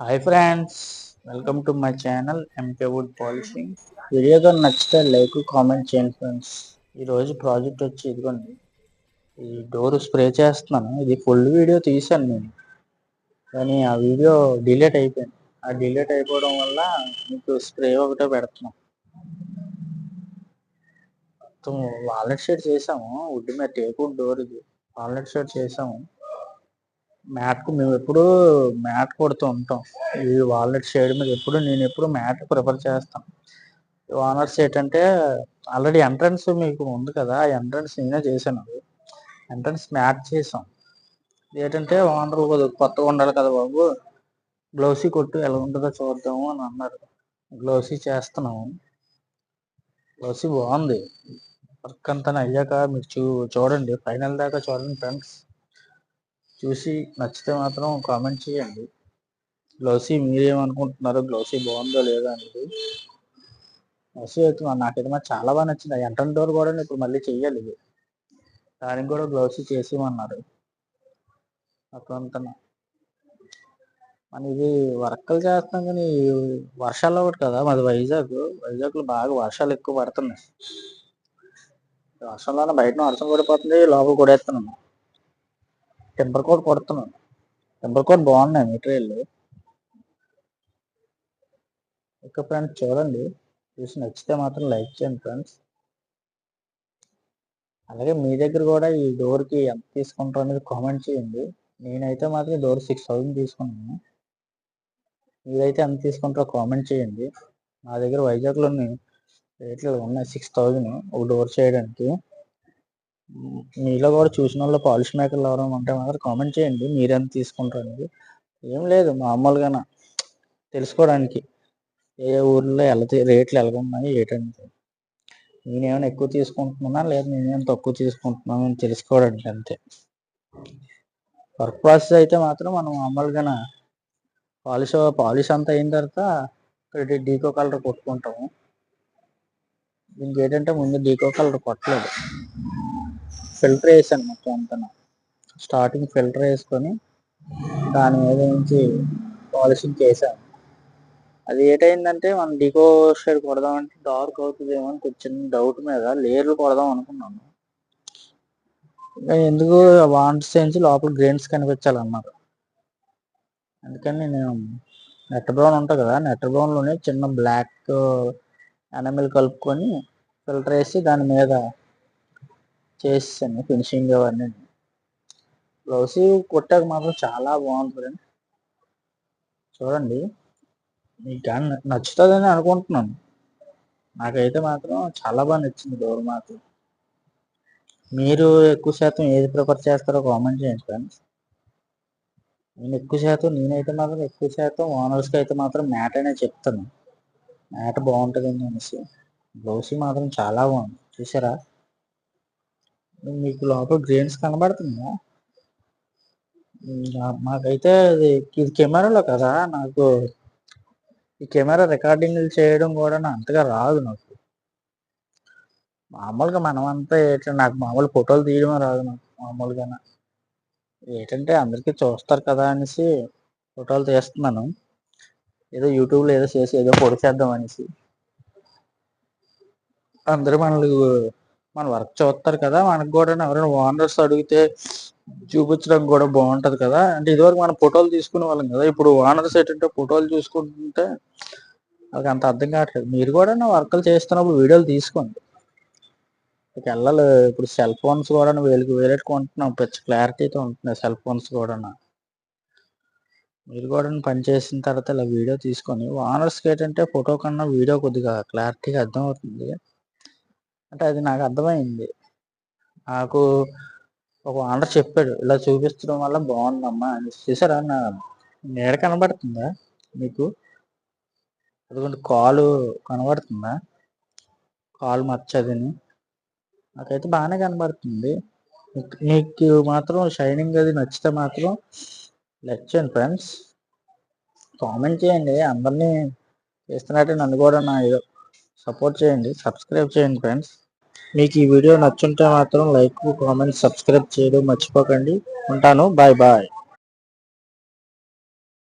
Hi friends welcome to my channel MK wood polishing వీడియోగా నచ్చితే like comment చేయండి friends ఈరోజు project వచ్చి ఇదిగోండి. ఈ డోర్ స్ప్రే చేస్తున్నాను. ఇది ఫుల్ వీడియో తీశాను నేను. కానీ ఆ వీడియో డిలేట్ అయిపోయింది. ఆ డిలేట్ అయిపోవడం వల్ల మీకు స్ప్రే ఒకటే పెడుతున్నాం. మొత్తం వాలెట్ షేడ్ చేసాము వుడ్ మీద టేక్ వుడ్ డోర్ ఇది. వాలెట్ షేడ్ చేసాము మ్యాట్కు మేము ఎప్పుడు మ్యాట్ కొడుతూ ఉంటాం. ఈ వాల్నట్ షేడ్ మీద ఎప్పుడు నేను ఎప్పుడు మ్యాట్ ప్రిఫర్ చేస్తాను ఓనర్స్ ఏంటంటే ఆల్రెడీ ఎంట్రన్స్ మీకు ఉంది కదా ఆ ఎంట్రన్స్ నేనే చేశాను. ఎంట్రన్స్ మ్యాట్ చేసాం ఏంటంటే ఓనర్ కొత్తగా ఉండాలి కదా బాబు. గ్లౌసీ కొట్టు ఎలా ఉంటుందో చూద్దాము అని అన్నారు. గ్లౌసీ చేస్తున్నాము. గ్లౌసీ బాగుంది. వర్క్ అంతా అయ్యాక మీరు చూ చూడండి. ఫైనల్ దాకా చూడండి ఫ్రెండ్స్. చూసి నచ్చితే మాత్రం కామెంట్ చేయండి. గ్లౌసీ మీరేమనుకుంటున్నారు గ్లౌసీ బాగుందో లేదా అనేది. గ్లౌసీ అయితే నాకైతే మరి చాలా బాగా నచ్చింది. ఎంటర్ డోర్ కూడా ఇప్పుడు మళ్ళీ చెయ్యాలి ఇది దానికి కూడా గ్లౌసీ చేసేమన్నారు అక్కడ మన ఇది వర్కలు చేస్తాం కానీ వర్షాలు ఒకటి కదా మాది వైజాగ్. వైజాగ్లో బాగా వర్షాలు ఎక్కువ పడుతున్నాయి. వర్షంలోనే బయట వర్షం పడిపోతుంది లోపల కూడా వేస్తున్నాను టెంపర్ కోట్ కొడుతున్నాను. టెంపర్ కోట్ బాగున్నాయి మెటీరియల్ ఓకే ఫ్రెండ్స్ చూడండి. చూసి నచ్చితే మాత్రం లైక్ చేయండి ఫ్రెండ్స్ అలాగే మీ దగ్గర కూడా ఈ డోర్కి ఎంత తీసుకుంటారో అనేది కామెంట్ చేయండి. నేనైతే మాత్రం డోర్ సిక్స్ థౌజండ్ తీసుకున్నాను. మీరైతే ఎంత తీసుకుంటారో కామెంట్ చేయండి. నా దగ్గర వైజాగ్లోని రేట్లు ఉన్నాయి సిక్స్ థౌజండ్ ఒక డోర్ చేయడానికి. మీలో కూడా చూసిన వాళ్ళు పాలిష్ మేకర్లు ఎవరైనా ఉంటే మాత్రం కామెంట్ చేయండి. మీరెంత తీసుకుంటారు అనేది. ఏం లేదు మామూలుగా తెలుసుకోవడానికి. ఏ ఊర్లో ఎలా రేట్లు ఎలా ఉన్నాయి ఏంటంటే నేనేమైనా ఎక్కువ తీసుకుంటున్నా లేదా నేనేమైనా తక్కువ తీసుకుంటున్నాను అని తెలుసుకోవడానికి అంతే. వర్క్ ప్రాసెస్ అయితే మాత్రం మనం మామూలుగా పాలిష్ పాలిష్ అంతా అయిన తర్వాత ఇక్కడ డీకో కలర్ కొట్టుకుంటాము. దీనికి ఏంటంటే ముందు డీకో కలర్ కొట్టలేదు. ఫిల్టర్ వేసాను మొత్తం అంతా. స్టార్టింగ్ ఫిల్టర్ వేసుకొని దాని మీద నుంచి పాలిషింగ్ చేశాను. అది ఏటైందంటే మనం డికో షేడ్ కొడదామంటే డార్క్ అవుతుందేమో అని కొంచెం డౌట్ మీద లేయర్లు కొడదాం అనుకున్నాను. ఎందుకు వాంట్స్ చేయించి లోపల గ్రెయిన్స్ కనిపించాలన్నారు. అందుకని నేను నెట్ బ్రౌన్ ఉంటుంది కదా నెట్ బ్రౌన్లోనే చిన్న బ్లాక్ ఎనమిల్ కలుపుకొని ఫిల్టర్ వేసి దాని మీద చేసాను ఫినిషింగ్ అవన్నీ బ్లౌజ్ కొట్టాక మాత్రం చాలా బాగుంటుంది ఫ్రెండ్. చూడండి మీకు నచ్చుతుందని అనుకుంటున్నాను. నాకైతే మాత్రం చాలా బాగా నచ్చింది డోర్ మాత్రం. మీరు ఎక్కువ శాతం ఏది ప్రిఫర్ చేస్తారో కామెంట్ చేయండి ఫ్రెండ్స్. నేను ఎక్కువ శాతం నేనైతే మాత్రం ఎక్కువ శాతం ఓనర్స్కి అయితే మాత్రం మ్యాట్ అనే చెప్తాను. మ్యాట్ బాగుంటుందని అనేసి. బ్లౌజ్ మాత్రం చాలా బాగుంది. చూసారా? మీకు లోపల గ్రెయిన్స్ కనబడుతుందా మాకైతే ఇది కెమెరాలో కదా నాకు ఈ కెమెరా రికార్డింగ్లు చేయడం కూడా అంతగా రాదు నాకు. మామూలుగా మనమంతా ఏంటంటే నాకు మామూలు ఫోటోలు తీయడమే రాదు నాకు మామూలుగా ఏంటంటే అందరికీ చూస్తారు కదా అనేసి ఫోటోలు తీస్తున్నాను. ఏదో యూట్యూబ్లో ఏదో చేసి ఏదో పొడి చేద్దాం అనేసి. అందరూ మనల్ని మన వర్క్ చూస్తారు కదా మనకు కూడా ఎవరైనా ఓనర్స్ అడిగితే చూపించడం కూడా బాగుంటుంది కదా. అంటే ఇదివరకు మనం ఫోటోలు తీసుకునే వాళ్ళం కదా ఇప్పుడు ఓనర్స్ ఏంటంటే ఫోటోలు చూసుకుంటుంటే వాళ్ళకి అంత అర్థం కావట్లేదు. మీరు కూడా వర్క్లు చేస్తున్నప్పుడు వీడియోలు తీసుకోండి. వెళ్ళాలి ఇప్పుడు సెల్ ఫోన్స్ కూడా వేలుకి వేలెట్టుకుంటున్నాం ప్రతి క్లారిటీతో ఉంటున్నాయి సెల్ ఫోన్స్ కూడా మీరు కూడా పని చేసిన తర్వాత ఇలా వీడియో తీసుకొని ఓనర్స్కి ఏంటంటే ఫోటో కన్నా వీడియో కొద్దిగా క్లారిటీగా అర్థమవుతుంది. అంటే అది నాకు అర్థమైంది. నాకు ఒక ఆనర్ చెప్పాడు ఇలా చూపించడం వల్ల బాగుందమ్మా అని చూసారా? నా నేడ కనబడుతుందా మీకు? అదిగోండి కాలు కనబడుతుందా? కాలు మచ్చదిని. నాకైతే బాగానే కనబడుతుంది. మీకు మాత్రం షైనింగ్ అది నచ్చితే మాత్రం లెక్ చేయండి ఫ్రెండ్స్ కామెంట్ చేయండి. అందరినీ చేస్తున్నట్టే నన్ను కూడా నా సపోర్ట్ చేయండి సబ్స్క్రైబ్ చేయండి ఫ్రెండ్స్. మీకు ఈ వీడియో నచ్చుంటే మాత్రం లైక్ కామెంట్ సబ్స్క్రైబ్ చేయడం మర్చిపోకండి. ఉంటాను. Bye bye.